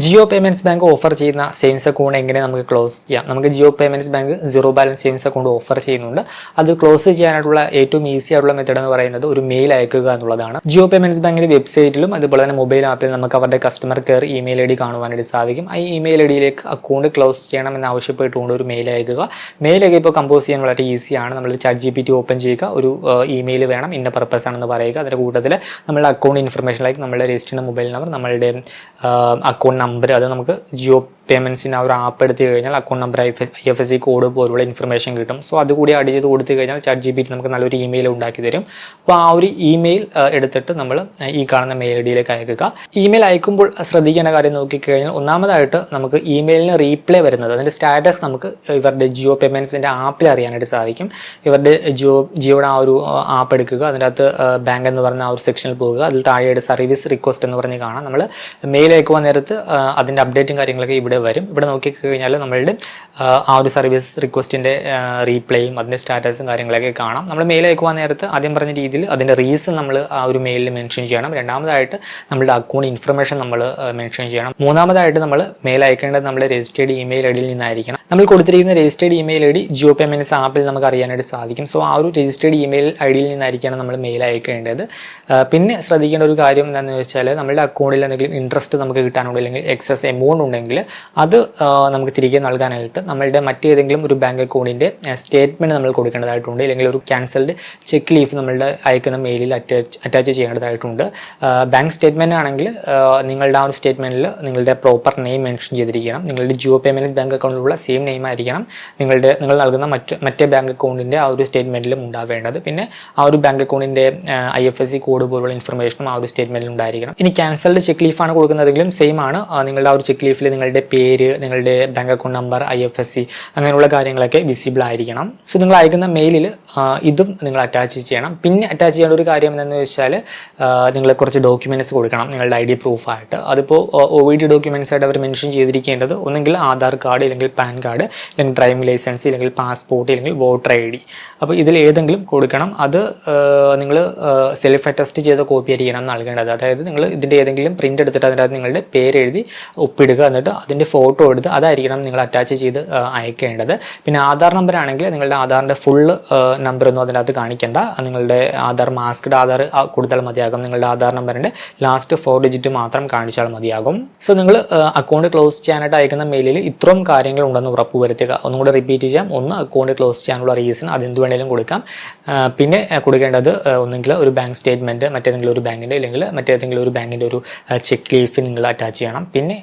Jio payments bank offer ചെയ്യുന്ന savings account എങ്ങനെ നമുക്ക് ക്ലോസ് ചെയ്യാം? നമുക്ക് Jio payments bank zero balance savings account offer ചെയ്യുന്നുണ്ട്. അത് ക്ലോസ് ചെയ്യാനായിട്ടുള്ള ഏറ്റവും ഈസി ആയിട്ടുള്ള മെത്തേഡ് എന്ന് പറയുന്നത് ഒരു മെയിൽ അയക്കുക എന്നുള്ളതാണ്. ജിയോ പേയ്മെന്റ്സ് ബാങ്കിന്റെ വെബ്സൈറ്റിലും അതുപോലെ തന്നെ മൊബൈൽ ആപ്പിലും നമുക്ക് അവരുടെ customer care email I D കാണുവാനായിട്ട് സാധിക്കും. ആ ഇമെയിൽ ഐ ഡിയിലേക്ക് അക്കൗണ്ട് ക്ലോസ് ചെയ്യണം എന്ന് ആവശ്യപ്പെട്ടുകൊണ്ട് ഒരു മെയിൽ അയക്കുക. മെയിൽ ഒക്കെ ഇപ്പോൾ കമ്പോസ് ചെയ്യാൻ വളരെ ഈസിയാണ് നമ്മൾ chat G P T open ചെയ്യുക. ഒരു ഇമെയിൽ വേണം. ഇന്ന പർപ്പസ് ആണെന്ന് പറയുക. അതിന്റെ കൂട്ടത്തിൽ നമ്മളുടെ അക്കൗണ്ട് ഇൻഫർമേഷൻ ലൈക്ക് നമ്മളുടെ രജിസ്റ്റർ മൊബൈൽ നമ്പർ നമ്മളുടെ അക്കൗണ്ട് നമ്പർ അത് നമുക്ക് ജിയോ പേയ്മെന്റ്സിന് ആ ഒരു ആപ്പ് എടുത്തു കഴിഞ്ഞാൽ account number I F S C code പോലുള്ള ഇൻഫർമേഷൻ കിട്ടും. സോ അതുകൂടി ആഡ് ചെയ്ത് കൊടുത്തു കഴിഞ്ഞാൽ ചാറ്റ് ജി ബി നമുക്ക് നല്ലൊരു ഇമെയിൽ ഉണ്ടാക്കി തരും. അപ്പോൾ ആ ഒരു ഇമെയിൽ എടുത്തിട്ട് നമ്മൾ ഈ കാണുന്ന മെയിൽ ഐ ഡിയിലേക്ക് അയക്കുക. ഇമെയിൽ അയക്കുമ്പോൾ ശ്രദ്ധിക്കേണ്ട കാര്യം നോക്കിക്കഴിഞ്ഞാൽ ഒന്നാമതായിട്ട് നമുക്ക് ഇമെയിലിന് റീപ്ലൈ വരുന്നത് അതിന്റെ സ്റ്റാറ്റസ് നമുക്ക് ഇവരുടെ ജിയോ പേയ്മെന്റ്സിന്റെ ആപ്പിൽ അറിയാനായിട്ട് സാധിക്കും. ഇവരുടെ ജിയോ ജിയോയുടെ ആ ഒരു ആപ്പ് എടുക്കുക അതിന്റെ അകത്ത് ബാങ്ക് എന്ന് പറഞ്ഞ ആ ഒരു സെക്ഷനിൽ പോകുക അതിൽ താഴെയായിട്ട് സർവീസ് റിക്വസ്റ്റ് എന്ന് പറഞ്ഞ് കാണാം. നമ്മൾ മെയിൽ അയക്കുവാൻ നേരത്ത് അതിന്റെ അപ്ഡേറ്റും കാര്യങ്ങളൊക്കെ ഇവിടെ വരും. ഇവിടെ നോക്കിക്കഴിഞ്ഞാൽ നമ്മളുടെ ആ ഒരു സർവീസ് റിക്വസ്റ്റിന്റെ റീപ്ലേയും അതിന്റെ സ്റ്റാറ്റസും കാര്യങ്ങളൊക്കെ കാണാം. നമ്മൾ മെയിൽ അയക്കുവാൻ നേരത്ത് ആദ്യം പറഞ്ഞ രീതിയിൽ അതിന്റെ റീസൺ നമ്മൾ ആ ഒരു മെയിലിൽ മെൻഷൻ ചെയ്യണം. രണ്ടാമതായിട്ട് നമ്മളുടെ അക്കൗണ്ട് ഇൻഫർമേഷൻ നമ്മൾ മെൻഷൻ ചെയ്യണം. മൂന്നാമതായിട്ട് നമ്മൾ മെയിൽ അയക്കേണ്ടത് നമ്മുടെ രജിസ്റ്റേർഡ് ഇമെയിൽ ഐ ഡിയിൽ നിന്നായിരിക്കണം. നമ്മൾ കൊടുത്തിരിക്കുന്ന registered email I D Jio payments ആപ്പിൽ നമുക്ക് അറിയാനായിട്ട് സാധിക്കും. സോ ആ ഒരു രജിസ്റ്റേർഡ് ഇമെയിൽ ഐ ഡിയിൽ നിന്നായിരിക്കണം നമ്മൾ മെയിൽ അയക്കേണ്ടത്. പിന്നെ ശ്രദ്ധിക്കേണ്ട ഒരു കാര്യം എന്താണെന്ന് വെച്ചാൽ നമ്മുടെ അക്കൗണ്ടിൽ എന്തെങ്കിലും ഇൻട്രസ്റ്റ് നമുക്ക് കിട്ടാനുണ്ടെങ്കിൽ എക്സസ് എമൗണ്ട് ഉണ്ടെങ്കിൽ അത് നമുക്ക് തിരികെ നൽകാനായിട്ട് നമ്മളുടെ മറ്റേതെങ്കിലും ഒരു ബാങ്ക് അക്കൗണ്ടിന്റെ സ്റ്റേറ്റ്മെന്റ് നമ്മൾ കൊടുക്കേണ്ടതായിട്ടുണ്ട്. അല്ലെങ്കിൽ ഒരു ക്യാൻസൽഡ് ചെക്ക് ലീഫ് നമ്മളുടെ അയക്കുന്ന മെയിലിൽ അറ്റാച്ച് അറ്റാച്ച് ചെയ്യേണ്ടതായിട്ടുണ്ട്. ബാങ്ക് സ്റ്റേറ്റ്മെന്റ് ആണെങ്കിൽ നിങ്ങളുടെ ആ ഒരു സ്റ്റേറ്റ്മെന്റിൽ നിങ്ങളുടെ പ്രോപ്പർ നെയിം മെൻഷൻ ചെയ്തിരിക്കണം. നിങ്ങളുടെ ജിയോ പേയ്മെന്റ് ബാങ്ക് അക്കൗണ്ടിലുള്ള സെയിം നെയിം ആയിരിക്കണം നിങ്ങളുടെ നിങ്ങൾ നൽകുന്ന മറ്റ് മറ്റേ ബാങ്ക് അക്കൗണ്ടിന്റെ ആ ഒരു സ്റ്റേറ്റ്മെന്റിലും ഉണ്ടാവേണ്ടത്. പിന്നെ ആ ഒരു ബാങ്ക് അക്കൗണ്ടിന്റെ I F S C code പോലുള്ള ഇൻഫർമേഷനും ആ ഒരു സ്റ്റേറ്റ്മെന്റിൽ ഉണ്ടായിരിക്കണം. ഇനി ക്യാൻസൽഡ് ചെക്ക് ലീഫാണ് കൊടുക്കുന്നതെങ്കിലും സെയിം ആണ്. നിങ്ങളുടെ ആ ഒരു ചെക്ക് ലീഫിൽ നിങ്ങളുടെ പേര് നിങ്ങളുടെ bank account number I F S C അങ്ങനെയുള്ള കാര്യങ്ങളൊക്കെ വിസിബിൾ ആയിരിക്കണം. സോ നിങ്ങൾ അയക്കുന്ന മെയിലിൽ ഇതും നിങ്ങൾ അറ്റാച്ച് ചെയ്യണം. പിന്നെ അറ്റാച്ച് ചെയ്യേണ്ട ഒരു കാര്യം എന്താണെന്ന് വെച്ചാൽ നിങ്ങൾ കുറച്ച് ഡോക്യുമെന്റ്സ് കൊടുക്കണം. നിങ്ങളുടെ ഐ ഡി പ്രൂഫായിട്ട് അതിപ്പോൾ ഒ വി ഡി ഡോക്യുമെന്റ്സ് ആയിട്ട് അവർ മെൻഷൻ ചെയ്തിരിക്കേണ്ടത് ഒന്നെങ്കിൽ ആധാർ കാർഡ് അല്ലെങ്കിൽ പാൻ കാർഡ് അല്ലെങ്കിൽ ഡ്രൈവിംഗ് ലൈസൻസ് അല്ലെങ്കിൽ പാസ്പോർട്ട് അല്ലെങ്കിൽ വോട്ടർ ഐ ഡി അപ്പോൾ ഇതിൽ ഏതെങ്കിലും കൊടുക്കണം. അത് നിങ്ങൾ സെൽഫ് അറ്റസ്റ്റ് ചെയ്ത കോപ്പി ആയിരിക്കണം നൽകേണ്ടത്. അതായത് നിങ്ങൾ ഇതിന്റെ ഏതെങ്കിലും പ്രിന്റ് എടുത്തിട്ട് അതിനകത്ത് നിങ്ങളുടെ പേര് എഴുതി ഒപ്പിടുക. എന്നിട്ട് അതിന്റെ ഫോട്ടോ എടുത്ത് അതായിരിക്കണം നിങ്ങൾ അറ്റാച്ച് ചെയ്ത് അയക്കേണ്ടത്. പിന്നെ ആധാർ നമ്പർ ആണെങ്കിൽ നിങ്ങളുടെ ആധാറിന്റെ ഫുള്ള് നമ്പറൊന്നും അതിനകത്ത് കാണിക്കേണ്ട. നിങ്ങളുടെ ആധാർ മാസ്ക്ഡ് ആധാർ കൊടുത്താൽ മതിയാകും. നിങ്ങളുടെ ആധാർ നമ്പറിന്റെ ലാസ്റ്റ് ഫോർ ഡിജിറ്റ് മാത്രം കാണിച്ചാൽ മതിയാകും. സോ നിങ്ങൾ അക്കൗണ്ട് ക്ലോസ് ചെയ്യാനായിട്ട് അയക്കുന്ന മെയിലിൽ ഇത്രയും കാര്യങ്ങൾ ഉണ്ടെന്ന് ഉറപ്പ് വരുത്തുക. ഒന്നും കൂടെ റിപ്പീറ്റ് ചെയ്യാം. ഒന്ന് അക്കൗണ്ട് ക്ലോസ് ചെയ്യാനുള്ള റീസൺ അതെന്ത് വേണേലും കൊടുക്കാം. പിന്നെ കൊടുക്കേണ്ടത് ഒന്നെങ്കിൽ ഒരു ബാങ്ക് സ്റ്റേറ്റ്മെന്റ് മറ്റേതെങ്കിലും ഒരു ബാങ്കിന്റെ അല്ലെങ്കിൽ മറ്റേതെങ്കിലും ഒരു ബാങ്കിന്റെ ഒരു ചെക്ക് ലീഫ് നിങ്ങൾ അറ്റാച്ച് ചെയ്യണം. പിന്നെ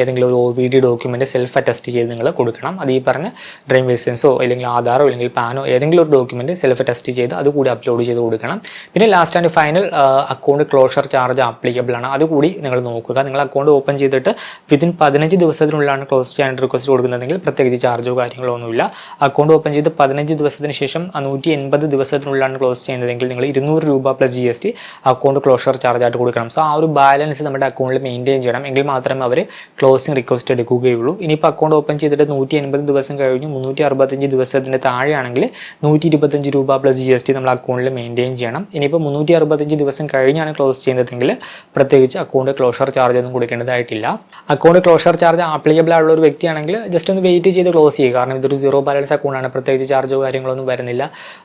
ഏതെങ്കിലും ഒരു O V D document self attest ചെയ്ത് നിങ്ങൾ കൊടുക്കണം. അത് ഈ പറഞ്ഞ ഡ്രൈവിംഗ് ലൈസൻസോ അല്ലെങ്കിൽ ആധാറോ അല്ലെങ്കിൽ പാനോ ഏതെങ്കിലും ഒരു ഡോക്യുമെന്റ് സെൽഫ് അറ്റസ്റ്റ് ചെയ്ത് അത് കൂടി അപ്ലോഡ് ചെയ്ത് കൊടുക്കണം. പിന്നെ last and final account closure charge applicable ആണ്. അതുകൂടി നിങ്ങൾ നോക്കുക. നിങ്ങൾ അക്കൗണ്ട് ഓപ്പൺ ചെയ്തിട്ട് വിതിൻ പതിനഞ്ച് ദിവസത്തിനുള്ളിലാണ് ക്ലോസ് ചെയ്യാൻ റിക്വസ്റ്റ് കൊടുക്കുന്നതെങ്കിൽ പ്രത്യേകിച്ച് ചാർജോ കാര്യങ്ങളോ ഒന്നുമില്ല. അക്കൗണ്ട് ഓപ്പൺ ചെയ്ത് പതിനഞ്ച് ദിവസത്തിന് ശേഷം നൂറ്റി എൺപത് ദിവസത്തിനുള്ളിലാണ് ക്ലോസ് ചെയ്യുന്നതെങ്കിൽ നിങ്ങൾ ഇരുന്നൂറ് രൂപ plus G S T account closure charge ആയിട്ട് കൊടുക്കണം. സോ ആ ഒരു ബാലൻസ് നമ്മുടെ അക്കൗണ്ടിൽ മെയിന്റെയിൻ ചെയ്യണം. എങ്കിൽ മാത്രമേ അവർ ക്ലോസിംഗ് റിക്വസ്റ്റ് എടുക്കുകയുള്ളൂ. ഇനിയിപ്പോൾ അക്കൗണ്ട് ഓപ്പൺ ചെയ്തിട്ട് നൂറ്റി എൺപത് ദിവസം കഴിഞ്ഞു മുന്നൂറ്റി അറുപത്തഞ്ച് ദിവസത്തിന്റെ താഴെയാണെങ്കിൽ നൂറ്റി ഇരുപത്തഞ്ച് രൂപ പ്ലസ് ജി എസ് ടി നമ്മൾ അക്കൗണ്ടിൽ മെയിന്റെയിൻ ചെയ്യണം. ഇനിയിപ്പോൾ മുന്നൂറ്റി അറുപത്തഞ്ച് ദിവസം കഴിഞ്ഞാണ് ക്ലോസ് ചെയ്യുന്നതെങ്കിൽ പ്രത്യേകിച്ച് അക്കൗണ്ട് ക്ലോഷർ ചാർജ് ഒന്നും കൊടുക്കേണ്ടതായിട്ടില്ല. അക്കൗണ്ട് ക്ലോഷർ ചാർജ് ആപ്ലിക്കബിൾ ആയുള്ള ഒരു വ്യക്തിയാണെങ്കിൽ ജസ്റ്റ് ഒന്ന് വെയിറ്റ് ചെയ്ത് ക്ലോസ് ചെയ്യുക. കാരണം ഇതൊരു സീറോ ബാലൻസ് അക്കൗണ്ടാണ് പ്രത്യേകിച്ച് ചാർജോ കാര്യങ്ങളൊന്നും വരുന്നില്ല.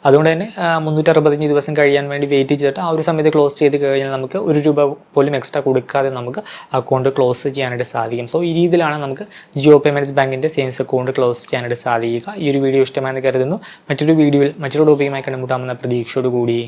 അതുകൊണ്ട് തന്നെ മുന്നൂറ്റി അറുപത്തഞ്ച് ദിവസം കഴിയാൻ വേണ്ടി വെയിറ്റ് ചെയ്തിട്ട് ആ ഒരു സമയത്ത് ക്ലോസ് ചെയ്ത് കഴിഞ്ഞാൽ നമുക്ക് ഒരു രൂപ പോലും എക്സ്ട്രാ കൊടുക്കാതെ നമുക്ക് അക്കൗണ്ട് ക്ലോസ് ചെയ്യാനായിട്ട് സാധിക്കും. സോ ഈ രീതിയിലാണ് നമുക്ക്. ജിയോ പേയ്മെന്റ്സ് ബാങ്കിന്റെ സേവിങ്സ് അക്കൗണ്ട് ക്ലോസ് ചെയ്യാനായിട്ട് സാധിക്കുക. ഈ ഒരു വീഡിയോ ഇഷ്ടമായെന്ന് കരുതുന്നു. മറ്റൊരു വീഡിയോയിൽ മറ്റൊരു ടോപ്പിക്കുമായി കണ്ടുമുട്ടാമെന്ന പ്രതീക്ഷയോടുകൂടി.